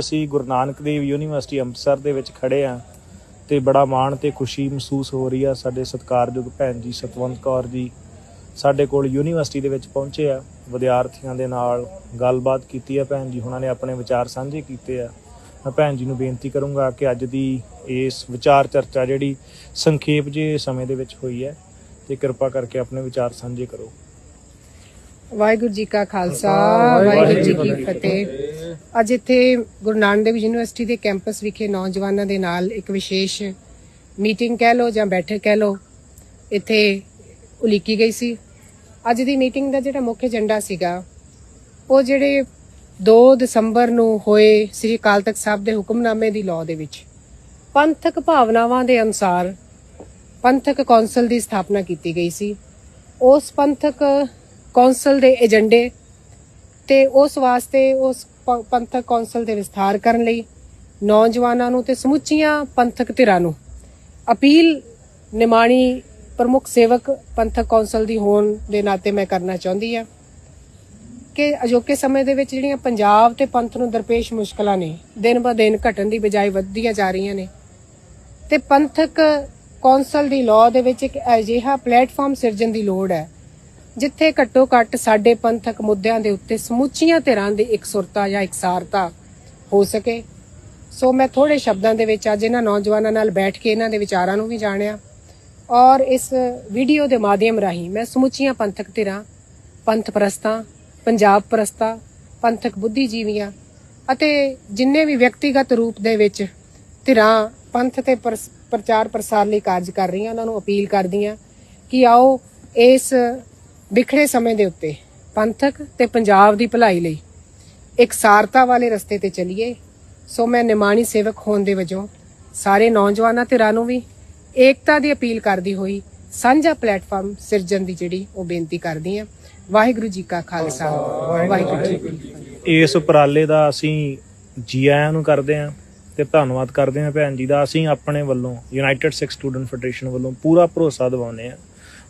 ਅਸੀਂ ਗੁਰੂ ਨਾਨਕ ਦੇਵ ਯੂਨੀਵਰਸਿਟੀ ਅੰਮ੍ਰਿਤਸਰ ਦੇ ਵਿੱਚ ਖੜੇ ਆ ਤੇ ਬੜਾ ਮਾਣ ਤੇ ਖੁਸ਼ੀ ਮਹਿਸੂਸ ਹੋ ਰਹੀ ਆ ਸਾਡੇ ਸਤਿਕਾਰਯੋਗ ਭੈਣ ਜੀ ਸਤਵੰਤ ਕੌਰ ਜੀ। ਸਾਡੇ ਕੋਲ ਯੂਨੀਵਰਸਿਟੀ ਦੇ ਵਿੱਚ ਪਹੁੰਚੇ ਆ ਵਿਦਿਆਰਥੀਆਂ ਦੇ ਨਾਲ ਗੱਲਬਾਤ ਕੀਤੀ ਆ ਭੈਣ ਜੀ ਉਹਨਾਂ ਨੇ ਆਪਣੇ ਵਿਚਾਰ ਸਾਂਝੇ ਕੀਤੇ ਆ। ਮੈਂ ਭੈਣ ਜੀ ਨੂੰ ਬੇਨਤੀ ਕਰੂੰਗਾ ਕਿ ਅੱਜ ਦੀ ਇਸ ਵਿਚਾਰ ਚਰਚਾ ਜਿਹੜੀ ਸੰਖੇਪ ਜੇ ਸਮੇਂ ਦੇ ਵਿੱਚ ਹੋਈ ਹੈ ਤੇ ਕਿਰਪਾ ਕਰਕੇ ਆਪਣੇ ਵਿਚਾਰ ਸਾਂਝੇ ਕਰੋ। ਵਾਹਿਗੁਰੂ ਜੀ ਕਾ ਖਾਲਸਾ ਵਾਹਿਗੁਰੂ ਜੀ ਕੀ ਫਤਿਹ। ਅੱਜ ਇੱਥੇ ਗੁਰੂ ਨਾਨਕ ਦੇਵ ਯੂਨੀਵਰਸਿਟੀ ਦੇ ਕੈਂਪਸ ਵਿਖੇ ਨੌਜਵਾਨਾਂ ਦੇ ਨਾਲ ਇੱਕ ਵਿਸ਼ੇਸ਼ ਮੀਟਿੰਗ ਕਹਿ ਲਓ ਜਾਂ ਬੈਠਕ ਕਹਿ ਲਓ, ਇੱਥੇ ਉਲੀਕੀ ਗਈ ਸੀ। ਅੱਜ ਦੀ ਮੀਟਿੰਗ ਦਾ ਜਿਹੜਾ ਮੁੱਖ ਏਜੰਡਾ ਸੀਗਾ, ਉਹ ਜਿਹੜੇ 2 ਦਸੰਬਰ ਨੂੰ ਹੋਏ ਸ੍ਰੀ ਅਕਾਲ ਤਖਤ ਸਾਹਿਬ ਦੇ ਹੁਕਮਨਾਮੇ ਦੀ ਲਾਅ ਦੇ ਵਿੱਚ ਪੰਥਕ ਭਾਵਨਾਵਾਂ ਦੇ ਅਨੁਸਾਰ ਪੰਥਕ ਕੌਂਸਲ ਦੀ ਸਥਾਪਨਾ ਕੀਤੀ ਗਈ ਸੀ। ਉਸ ਪੰਥਕ ਕੌਂਸਲ ਦੇ ਏਜੰਡੇ ਤੇ ਉਸ ਵਾਸਤੇ ਉਸ ਪੰਥਕ ਕੌਂਸਲ ਦੇ ਵਿਸਥਾਰ ਕਰਨ ਲਈ, ਨੌਜਵਾਨਾਂ ਨੂੰ ਤੇ ਸਮੁੱਚੀਆਂ ਪੰਥਕ ਧਿਰਾਂ ਨੂੰ। ਅਪੀਲ ਨਿਮਾਣੀ ਪ੍ਰਮੁੱਖ ਸੇਵਕ ਪੰਥਕ ਕੌਂਸਲ ਦੀ ਹੋਣ ਦੇ ਨਾਤੇ ਮੈਂ ਕਰਨਾ ਚਾਹੁੰਦੀ ਆ ਕਿ ਅਜੋਕੇ ਸਮੇਂ ਦੇ ਵਿੱਚ ਜਿਹੜੀਆਂ ਪੰਜਾਬ ਤੇ ਪੰਥ ਨੂੰ ਦਰਪੇਸ਼ ਮੁਸ਼ਕਲਾਂ ਨੇ, ਦਿਨ ਬ ਦਿਨ ਘਟਣ ਦੀ ਬਜਾਏ ਵੱਧਦੀਆਂ ਜਾ ਰਹੀਆਂ ਨੇ, ਤੇ ਪੰਥਕ ਕੌਂਸਲ ਦੀ ਲਾਅ ਦੇ ਵਿੱਚ ਇੱਕ ਅਜਿਹਾ ਪਲੇਟਫਾਰਮ ਸਿਰਜਣ ਦੀ ਲੋੜ ਹੈ ਜਿੱਥੇ ਘੱਟੋ ਘੱਟ ਸਾਡੇ ਪੰਥਕ ਮੁੱਦਿਆਂ ਦੇ ਉੱਤੇ ਸਮੁੱਚੀਆਂ ਧਿਰਾਂ ਦੀ ਇਕਸੁਰਤਾ ਜਾਂ ਇਕਸਾਰਤਾ ਹੋ ਸਕੇ। ਸੋ ਮੈਂ ਥੋੜੇ ਸ਼ਬਦਾਂ ਦੇ ਵਿੱਚ ਅੱਜ ਇਹਨਾਂ ਨੌਜਵਾਨਾਂ ਨਾਲ ਬੈਠ ਕੇ ਇਹਨਾਂ ਦੇ ਵਿਚਾਰਾਂ ਨੂੰ ਵੀ ਜਾਣਿਆ ਔਰ ਇਸ ਵੀਡੀਓ ਦੇ ਮਾਧਿਅਮ ਰਾਹੀਂ ਮੈਂ ਸਮੁੱਚੀਆਂ ਪੰਥਕ ਧਿਰਾਂ, ਪੰਥ ਪ੍ਰਸਤਾਂ, ਪੰਜਾਬ ਪ੍ਰਸਤਾਂ, ਪੰਥਕ ਬੁੱਧੀਜੀਵੀਆਂ ਅਤੇ ਜਿੰਨੇ ਵੀ ਵਿਅਕਤੀਗਤ ਰੂਪ ਦੇ ਵਿੱਚ ਧਿਰਾਂ ਪੰਥ ਤੇ ਪ੍ਰਸ- ਪ੍ਰਚਾਰ ਪ੍ਰਸਾਰ ਲਈ ਕਾਰਜ ਕਰ ਰਹੀਆਂ, ਉਹਨਾਂ ਨੂੰ ਅਪੀਲ ਕਰਦੀਆਂ ਕਿ ਆਓ ਇਸ ਵਿਖੜੇ ਸਮੇਂ ਦੇ ਉੱਤੇ ਪੰਥਕ ਤੇ ਪੰਜਾਬ ਦੀ ਭਲਾਈ ਲਈ ਇੱਕ ਸਾਰਤਾ ਵਾਲੇ ਰਸਤੇ ਤੇ ਚੱਲੀਏ, ਸੋ ਮੈਂ ਨਿਮਾਣੀ ਸੇਵਕ ਹੋਣ ਦੇ ਵਜੋਂ ਸਾਰੇ ਨੌਜਵਾਨਾਂ ਧਿਰਾਂ ਨੂੰ ਵੀ ਏਕਤਾ ਦੀ ਅਪੀਲ ਕਰਦੀ ਹੋਈ ਸਾਂਝਾ ਪਲੇਟਫਾਰਮ ਸਿਰਜਣ ਦੀ ਜਿਹੜੀ ਉਹ ਬੇਨਤੀ ਕਰਦੀ ਹਾਂ। ਵਾਹਿਗੁਰੂ ਜੀ ਕਾ ਖਾਲਸਾ। ਵਾਹਿਗੁਰੂ ਜੀ ਇਸ ਉਪਰਾਲੇ ਦਾ ਅਸੀਂ ਜੀ ਆਇਆਂ ਨੂੰ ਕਰਦੇ ਹਾਂ ਤੇ ਧੰਨਵਾਦ ਕਰਦੇ ਹਾਂ ਭੈਣ ਜੀ ਦਾ। ਅਸੀਂ ਆਪਣੇ ਵੱਲੋਂ ਯੂਨਾਈਟਿਡ ਸਿੱਖ ਸਟੂਡੈਂਟ ਫੈਡਰੇਸ਼ਨ ਵੱਲੋਂ ਪੂਰਾ ਭਰੋਸਾ ਦਿਵਾਉਂਦੇ ਹਾਂ।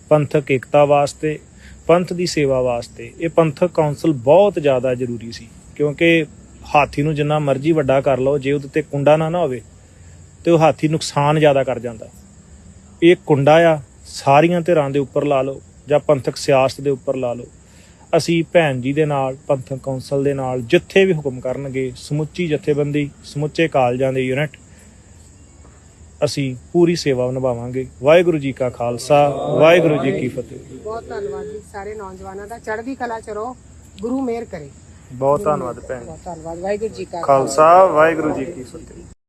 ਪੰਥਕ ਏਕਤਾ ਵਾਸਤੇ ਪੰਥ ਦੀ ਸੇਵਾ ਵਾਸਤੇ। ਇਹ ਪੰਥਕ ਕਾਉਂਸਲ ਬਹੁਤ ਜ਼ਿਆਦਾ ਜ਼ਰੂਰੀ ਸੀ, ਕਿਉਂਕਿ ਹਾਥੀ ਨੂੰ ਜਿੰਨਾ ਮਰਜ਼ੀ ਵੱਡਾ ਕਰ ਲਓ, ਜੇ ਉਹਦੇ ਤੇ ਕੁੰਡਾ ਨਾ ਨਾ ਹੋਵੇ, ਤੇ ਉਹ ਹਾਥੀ ਨੁਕਸਾਨ ਜ਼ਿਆਦਾ ਕਰ ਜਾਂਦਾ। ਇਹ ਕੁੰਡਾ ਆ, ਸਾਰੀਆਂ ਧਿਰਾਂ ਦੇ ਉੱਪਰ ਲਾ ਲਓ, ਜਾਂ ਪੰਥਕ ਸਿਆਸਤ ਦੇ ਉੱਪਰ ਲਾ ਲਓ। ਅਸੀਂ ਭੈਣ ਜੀ ਦੇ ਨਾਲ, ਪੰਥਕ ਕੌਂਸਲ ਦੇ ਨਾਲ, ਜਿੱਥੇ ਵੀ ਹੁਕਮ ਕਰਨਗੇ, ਸਮੁੱਚੀ ਜਥੇਬੰਦੀ, ਸਮੁੱਚੇ ਕਾਲਜਾਂ ਦੇ ਯੂਨਿਟ ਅਸੀਂ ਪੂਰੀ ਸੇਵਾ ਨਿਭਾਵਾਂਗੇ। ਵਾਹਿਗੁਰੂ ਜੀ ਕਾ ਖਾਲਸਾ ਵਾਹਿਗੁਰੂ ਜੀ ਕੀ ਫਤਿਹ। ਬਹੁਤ ਧੰਨਵਾਦ ਜੀ ਸਾਰੇ ਨੌਜਵਾਨਾਂ ਦਾ। ਚੜ੍ਹਦੀ ਕਲਾ ਚ ਰਹੋ ਗੁਰੂ ਮਿਹਰ ਕਰੇ। ਬਹੁਤ ਧੰਨਵਾਦ ਭੈਣ ਬਹੁਤ ਧੰਨਵਾਦ ਵਾਹਿਗੁਰੂ ਜੀ ਕਾ ਖਾਲਸਾ ਵਾਹਿਗੁਰੂ ਜੀ ਕੀ ਫਤਿਹ।